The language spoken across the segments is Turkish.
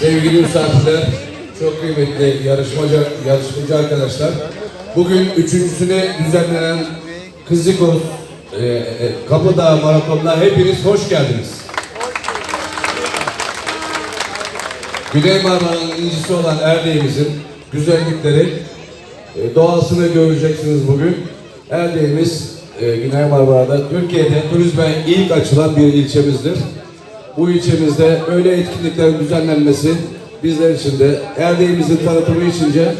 Sevgili misafirler, çok kıymetli yarışmacı, yarışmacı arkadaşlar. Bugün üçüncüsüne düzenlenen Kızıkoz e, e, Kapıdağ Maratonu'na hepiniz hoş geldiniz. Güney Marmara'nın incisi olan Erdeğimizin güzellikleri, e, doğasını göreceksiniz bugün. Erdeğimiz e, Güney Marmara'da Türkiye'de turizme ilk açılan bir ilçemizdir. Bu ilçemizde öyle etkinliklerin düzenlenmesi bizler için de Erdeğimizin tanıtımı içince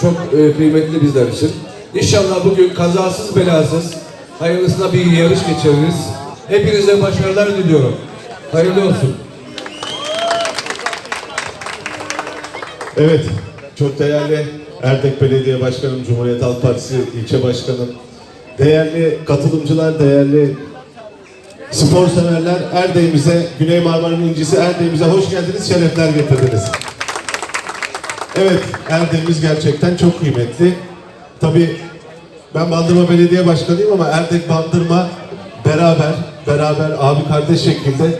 çok e, kıymetli bizler için. İnşallah bugün kazasız belasız hayırlısına bir yarış geçiririz. Hepinize başarılar diliyorum. Hayırlı olsun. Evet, çok değerli Erdek Belediye Başkanım, Cumhuriyet Halk Partisi ilçe başkanım, değerli katılımcılar, değerli spor severler, Erdek'imize, Güney Marmara'nın incisi Erdek'imize hoş geldiniz, şerefler getirdiniz. Evet, Erdek'imiz gerçekten çok kıymetli. Tabii ben Bandırma Belediye Başkanıyım ama Erdek Bandırma beraber, beraber abi kardeş şekilde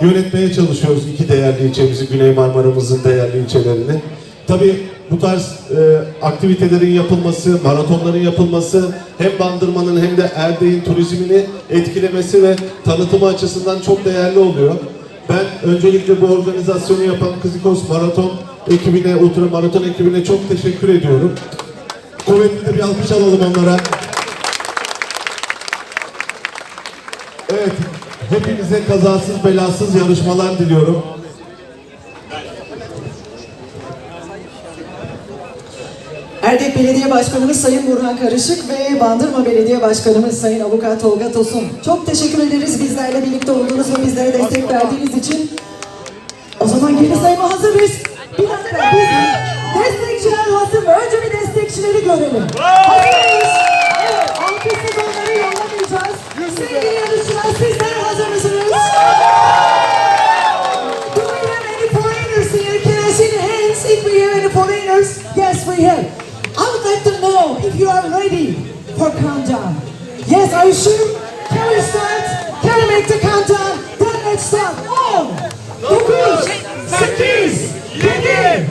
yönetmeye çalışıyoruz iki değerli ilçemizi, Güney Marmara'mızın değerli ilçelerini. Tabii bu tarz e, aktivitelerin yapılması, maratonların yapılması hem Bandırma'nın hem de Erdek'in turizmini etkilemesi ve tanıtımı açısından çok değerli oluyor. Ben öncelikle bu organizasyonu yapan Kızikos Maraton ekibine, Ultra Maraton ekibine çok teşekkür ediyorum. Kuvvetli bir alkış alalım onlara. Evet, hepinize kazasız belasız yarışmalar diliyorum. Erdek Belediye Başkanımız Sayın Burhan Karışık ve Bandırma Belediye Başkanımız Sayın Avukat Tolga Tosun. Çok teşekkür ederiz bizlerle birlikte olduğunuz ve bizlere destek verdiğiniz için. O zaman geri sayıma hazırız. Bir dakika biz destekçiler hazır mı? Önce bir destekçileri görelim. Hazırız. Evet, alkışsız onları yollamayacağız. Sevgili yarışçılar sizler hazır mısınız? Do we have any foreigners here? Can I see the hands if we have any foreigners? Yes, we have. you are ready for countdown. Yes, are you sure? Can we start? Can we make the countdown? Then let's start. One, two, three, six, seven, eight, nine, ten,